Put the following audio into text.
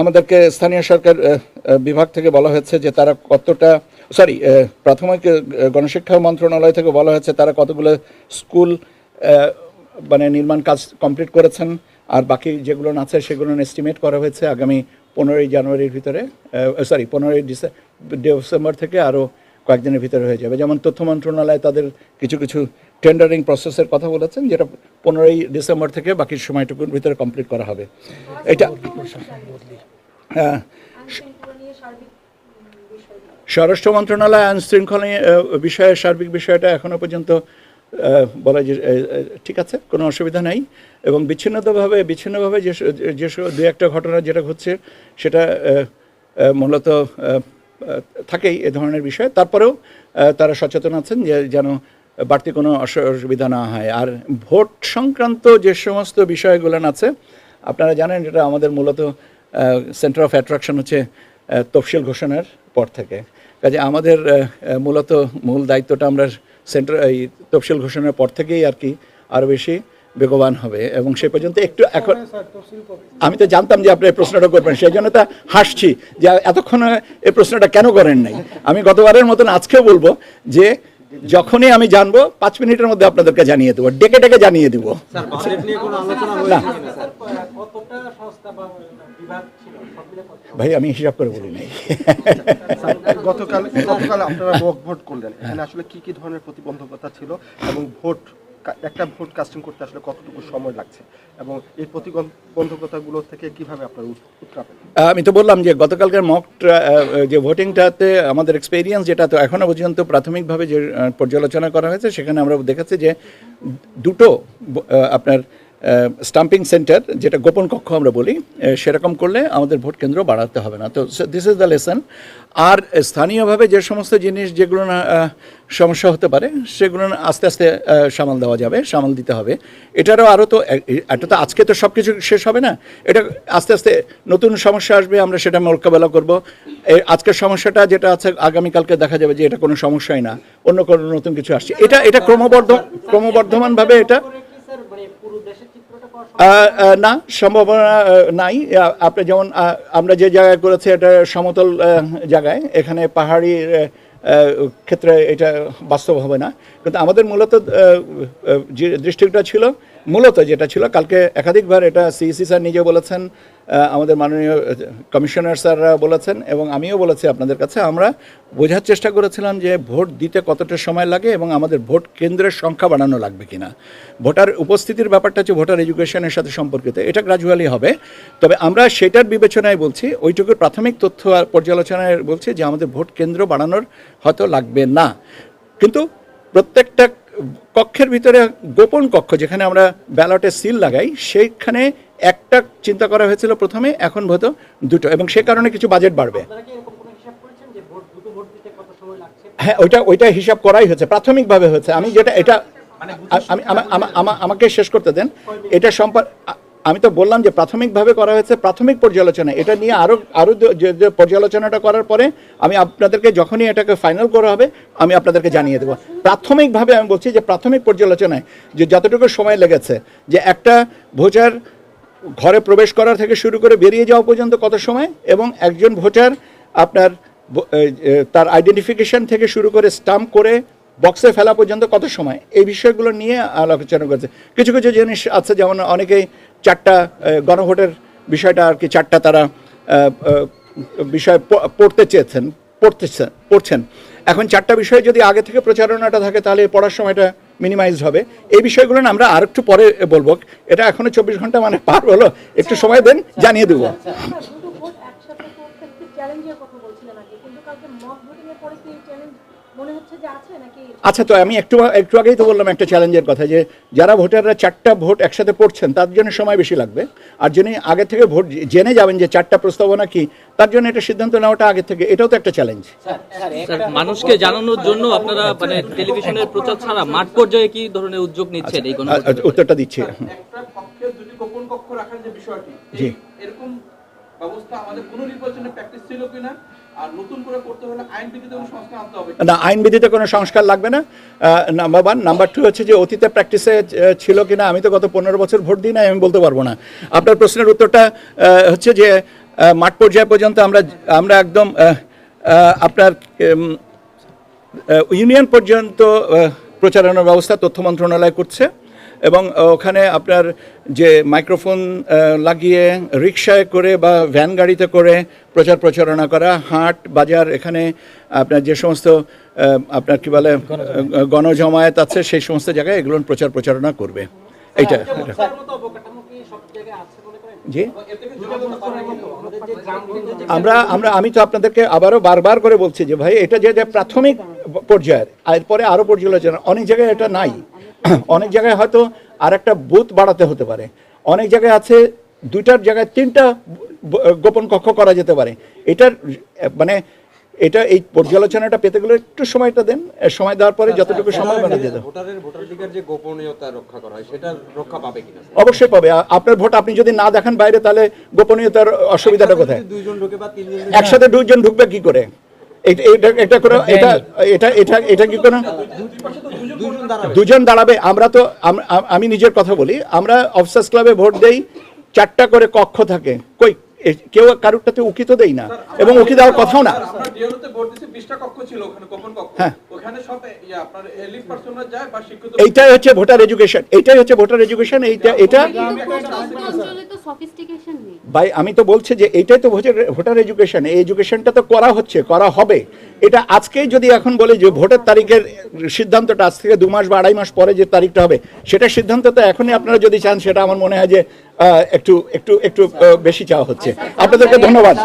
আমাদেরকে স্থানীয় সরকার বিভাগ থেকে বলা হয়েছে যে তারা কতটা সরি প্রাথমিক গণশিক্ষা মন্ত্রণালয় থেকে বলা হয়েছে তারা কতগুলো স্কুল মানে নির্মাণ কাজ কমপ্লিট করেছেন, আর বাকি যেগুলো আছে সেগুলো এস্টিমেট করা হয়েছে আগামী পনেরোই জানুয়ারির ভিতরে সরি পনেরোই ডিসেম্বর থেকে আরও কয়েকদিনের ভিতরে হয়ে যাবে। যেমন তথ্য মন্ত্রণালয় তাদের কিছু কিছু টেন্ডারিং প্রসেসের কথা বলেছেন, যেটা পনেরোই ডিসেম্বর থেকে বাকি সময়টুকুর ভিতরে কমপ্লিট করা হবে। এটা হ্যাঁ। স্বরাষ্ট্র মন্ত্রণালয় আইন শৃঙ্খলা বিষয়ে, সার্বিক বিষয়টা এখনও পর্যন্ত বলা যে ঠিক আছে, কোনো অসুবিধা নাই। এবং বিচ্ছিন্নতাভাবে, বিচ্ছিন্নভাবে যে যে দু একটা ঘটনা যেটা ঘটছে, সেটা মূলত থাকেই এ ধরনের বিষয়। তারপরেও তারা সচেতন আছেন যে যেন বাড়তি কোনো অস- অসুবিধা না হয়। আর ভোট সংক্রান্ত যে সমস্ত বিষয়গুলো আছে আপনারা জানেন এটা আমাদের মূলত সেন্টার অফ অ্যাট্রাকশন হচ্ছে তফসিল ঘোষণার পর থেকে। কাজে আমাদের মূলত মূল দায়িত্বটা আমরা সেন্টার এই তফসিল ঘোষণার পর থেকেই আর কি আরও বেশি বেগবান হবে। এবং সে পর্যন্ত একটু এখন আমি তো জানতাম যে আপনি এই প্রশ্নটা করবেন সেই জন্য তা হাসছি। যে এতক্ষণ এই প্রশ্নটা কেন করেন নাই? আমি গতবারের মতন আজকেও বলব যে যখনই আমি জানব পাঁচ মিনিটের মধ্যে আপনাদেরকে জানিয়ে দেবো ডেকে ডেকে জানিয়ে দিব। না। কতটা সংস্থা বা বিভাগ ছিল? সব মিলে কত? ভাই আমি হিসাব করে বলি নাই। গতকাল গতকাল আপনারা ভোট করলেন। এখানে আসলে কি কি ধরনের প্রতিবন্ধকতা ছিল এবং ভোট একটা ভোট কাস্টিং করতে আসলে কতটুকু সময় লাগছে? এবং এই প্রতিবন্ধকতাগুলো থেকে কীভাবে আপনার উত- আমি তো বললাম যে গতকালকার মক যে ভোটিংটাতে আমাদের এক্সপেরিয়েন্স যেটা তো এখনও পর্যন্ত প্রাথমিকভাবে যে পর্যালোচনা করা হয়েছে, সেখানে আমরা দেখেছি যে দুটো আপনার স্টাম্পিং সেন্টার যেটা গোপন কক্ষ আমরা বলি সেরকম করলে আমাদের ভোট কেন্দ্র বাড়াতে হবে না। তো দিস ইজ দ্য লেসন আর স্থানীয়ভাবে যে সমস্ত জিনিস যেগুলো না সমস্যা হতে পারে, সেগুলো আস্তে আস্তে সামাল দেওয়া যাবে, সামাল দিতে হবে। এটারও আরও তো এটা তো আজকে তো সব কিছু শেষ হবে না। এটা আস্তে আস্তে নতুন সমস্যা আসবে, আমরা সেটা মোকাবেলা করব। আজকের সমস্যাটা যেটা আছে, আগামীকালকে দেখা যাবে যে এটা কোনো সমস্যাই না। অন্য কোনো নতুন কিছু আসছে। এটা এটা ক্রমবর্ধ, ক্রমবর্ধমানভাবে এটা করে কি স্যার মানে পুরো দেশের চিত্রটা পাওয়া আহ, আহ, না, সম্ভাবনা নাই। আপনি যেমন আমরা যে জায়গায় করেছি, এটা সমতল জায়গায়। এখানে পাহাড়ি ক্ষেত্রে এটা বাস্তব হবে না। কিন্তু আমাদের মূলত যে দৃষ্টিটা ছিল, মূলত যেটা ছিল, কালকে একাধিকবার এটা সিইসি স্যার নিজে বলেছেন আমাদের মাননীয় কমিশনার স্যাররা বলেছেন এবং আমিও বলেছি আপনাদের কাছে, আমরা বোঝার চেষ্টা করেছিলাম যে ভোট দিতে কতটা সময় লাগে এবং আমাদের ভোট কেন্দ্রের সংখ্যা বাড়ানো লাগবে কিনা। ভোটার উপস্থিতির ব্যাপারটা হচ্ছে ভোটার এডুকেশনের সাথে সম্পর্কিত, এটা গ্রাজুয়ালি হবে। তবে আমরা সেটার বিবেচনায় বলছি, ওইটুকুর প্রাথমিক তথ্য আর পর্যালোচনায় বলছি যে আমাদের ভোট কেন্দ্র বাড়ানোর হয়তো লাগবে না। কিন্তু প্রত্যেকটা কক্ষের ভিতরে গোপন কক্ষ, যেখানে আমরা ব্যালটে সিল লাগাই, সেইখানে একটা চিন্তা করা হয়েছিল প্রথমে এখন হয়তো দুটো এবং সে কারণে কিছু বাজেট বাড়বে। হ্যাঁ ওইটা ওইটা হিসাব করাই হয়েছে প্রাথমিকভাবে হয়েছে। আমি যেটা এটা আমি আমা- আমা- আমা- আমাকে শেষ করতে দেন। এটা সম্পর্ক আমি তো বললাম যে প্রাথমিকভাবে করা হয়েছে প্রাথমিক পর্যালোচনা। এটা নিয়ে আরও আরও যে যে পর্যালোচনাটা করার পরে আমি আপনাদেরকে যখনই এটাকে ফাইনাল করা হবে আমি আপনাদেরকে জানিয়ে দেবো। প্রাথমিকভাবে আমি বলছি যে প্রাথমিক পর্যালোচনায় যে যতটুকু সময় লেগেছে যে একটা ভোটার ঘরে প্রবেশ করা থেকে শুরু করে বেরিয়ে যাওয়া পর্যন্ত কত সময়? এবং একজন ভোটার আপনার তার আইডেন্টিফিকেশন থেকে শুরু করে স্টাম্প করে বক্সে ফেলা পর্যন্ত কত সময়? এই বিষয়গুলো নিয়ে আলোচনা করছে। কিছু কিছু জিনিস আছে, যেমন অনেকেই চারটা গণভোটের বিষয়টা আর কি চারটা তারা বিষয় পড়তে চেয়েছেন পড়তেছেন পড়ছেন। এখন চারটা বিষয়ে যদি আগে থেকে প্রচারণাটা থাকে, তাহলে পড়ার সময়টা মিনিমাইজ হবে। এই বিষয়গুলো না আমরা আর একটু পরে বলব। এটা এখনও চব্বিশ ঘণ্টা মানে পার হলো। একটু সময় দেন, জানিয়ে দেবো আচ্ছা, দুটো ভোট একসাথে করতে একটু চ্যালেঞ্জের কথা বলছিলেন আগে কিন্তু কালকে মক ভোটিং এর পরে কি চ্যালেঞ্জ মনে হচ্ছে যে আছে নাকি আচ্ছা তো আমি একটু একটু আগেই তো বললাম একটা চ্যালেঞ্জের কথা যে যারা ভোটাররা চারটা ভোট একসাথে পড়ছেন তার জন্য সময় বেশি লাগবে। আর যিনি আগে থেকে ভোট জেনে যাবেন যে চারটা প্রস্তাবনা কি তার জন্য এটা সিদ্ধান্ত নেওয়াটা আগে থেকে এটাও তো একটা চ্যালেঞ্জ। মানুষকে জানানোর জন্য আপনারা মানে টেলিভিশনের প্রচার ছাড়া মাঠ পর্যায়ে কি ধরনের উদ্যোগ নিচ্ছেন এই আ- আ- উত্তরটা দিচ্ছি। একটা দুটি গোপন কক্ষ রাখার যে বিষয়টি জি। এরকম ব্যবস্থা আমাদের কোনো নির্বাচনে প্র্যাকটিস ছিল কিনা হলে আইন বিধিতে কোনো সংস্কার না লাগবে না। নাম্বার ওয়ান নাম্বার টু হচ্ছে যে অতীতে প্র্যাকটিসে ছিল কিনা, আমি তো গত পনেরো বছর ভোট দিই না আমি বলতে পারব না। আপনার প্রশ্নের উত্তরটা হচ্ছে যে মাঠ পর্যায় পর্যন্ত আমরা আমরা একদম আপনার ইউনিয়ন পর্যন্ত প্রচারণার ব্যবস্থা তথ্য মন্ত্রণালয় করছে। এবং ওখানে আপনার যে মাইক্রোফোন লাগিয়ে রিক্সায় করে বা ভ্যান গাড়িতে করে প্রচার প্রচারণা করা, হাট, বাজার, এখানে আপনার যে সমস্ত আপনার কি বলে গণজমায়েত আছে, সেই সমস্ত জায়গায় এগুলো প্রচার প্রচারণা করবে। এইটা। জি? আমরা আমরা, আমি তো আপনাদেরকে আবারও বারবার করে বলছি যে ভাই, এটা যে প্রাথমিক পর্যায়ের, এরপরে আরও পর্যালোচনা অনেক জায়গায় এটা নাই। অনেক জায়গায় হয়তো আর একটা বুথ বাড়াতে হতে পারে। অনেক জায়গায় আছে দুইটার জায়গায় তিনটা গোপন কক্ষ করা যেতে পারে। এটার মানে এটা এই পর্যালোচনাটা পেতে গেলে একটু সময়টা দেন সময় দেওয়ার পরে যতটুকু সময় বানিয়ে দিয়ে দাও ভোটারের ভোটাধিকার যে গোপনীয়তা রক্ষা করা হয় সেটা রক্ষা পাবে কিনা অবশ্যই পাবে। আপনার ভোট আপনি যদি না দেখেন বাইরে তাহলে গোপনীয়তার অসুবিধাটা কোথায়? দুইজন ঢোকে বা তিনজন একসাথে দুইজন ঢুকবে কি করে? এটা এটা এটা করে এটা এটা এটা এটা কি দুজন দাঁড়াবে। আমরা তো আম- নিজের কথা বলি। আমরা অফিসার্স ক্লাবে ভোট দেই চারটা করে কক্ষ থাকে। কই কেউ কারুরটাতে উকি তো দেই না। এবং উকি দেওয়ার কথাও না। স্যার, আমরা ডিওতে ভোট দিছি 20টা কক্ষ ছিল ওখানে গোপন কক্ষ। হ্যাঁ। এইটাই হচ্ছে ভোটার এডুকেশন এইটাই হচ্ছে ভোটার এডুকেশন এইটা এটা ভাই, আমি তো বলছি যে এইটাই তো ভোটার এডুকেশন এই এডুকেশনটা তো করা হচ্ছে, করা হবে। এটা আজকেই যদি এখন বলে যে ভোটের তারিখের সিদ্ধান্তটা, আজ থেকে দু মাস বা আড়াই মাস পরে যে তারিখটা হবে, সেটা সিদ্ধান্ত তো এখনই আপনারা যদি চান, সেটা আমার মনে হয় যে একটু একটু একটু বেশি চাওয়া হচ্ছে। আপনাদেরকে ধন্যবাদ।